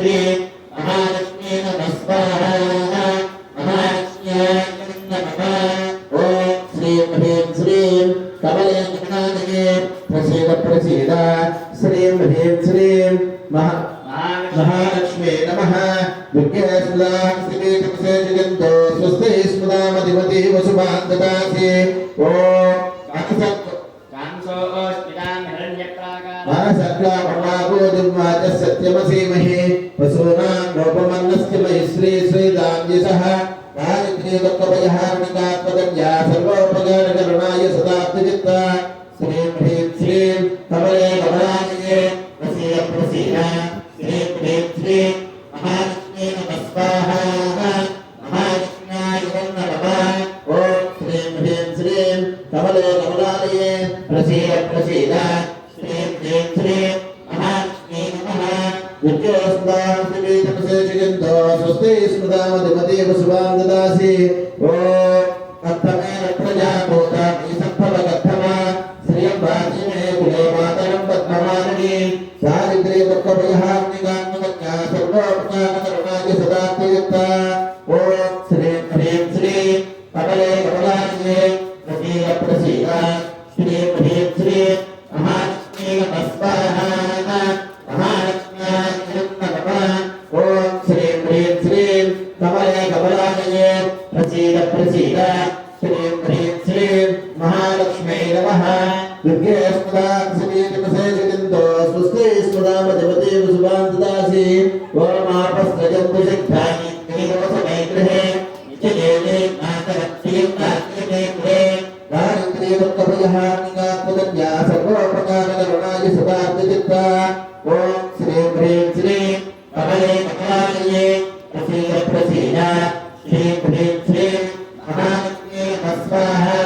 శ్రీ మహాలక్ష్మీ నమస్కారాయ మహాలక్ష్మ్యాయ నమ. ఓం శ్రీం హ్రీం శ్రీం కమలే నిఘ్నాదే ప్రసీద స్వస్తి స్మృతామధిపతి వసుభాంధదాసి ఓం मानसक्लामणाभूतिर्वाच सत्यमसीमहि वसूनां लोपमन्नस्य मयि श्री श्रीदाम्यसः दारिद्र्यदुःखभयहारणिकात्मकन्या सर्वोपकारकरणाय सदाप्तचित्ता श्रीं ह्रीं श्रीं कमले कमलानिये प्रसीद प्रसीद श्रीं ह्रीं श्रीं महालक्ष्मी नमः स्वाहा महालक्ष्म्याय नमः। ॐ श्रीं ह्रीं श्रीं कमले कमलालये प्रसीद प्रसीद स्वस्ति स्मृतामधिमते वसुवां ददासि ॐ अर्थमेन प्रजाभूता सम्भवगद्धमा श्रियं वाजिमे कुले मातरं पद्ममालिनी दारिद्र्य दुःखभयहार्निकात्मकज्ञा सर्वोपकारकरणाय కమలే కమలానయే ప్రసీద ప్రసీద శ్రీం హ్రీం శ్రీం మహాలక్ష్మీ నమ దుర్గే స్మృతాంశీకసేదిందో స్వస్తి స్మృతామజవతి సుభాంతదాసి ఓమాపస్త్రజంతు సిద్ధాని త్రిదోషమై శ్రీ హ్రీం శ్రీం మహాలక్ష్మీ నమస్వాహ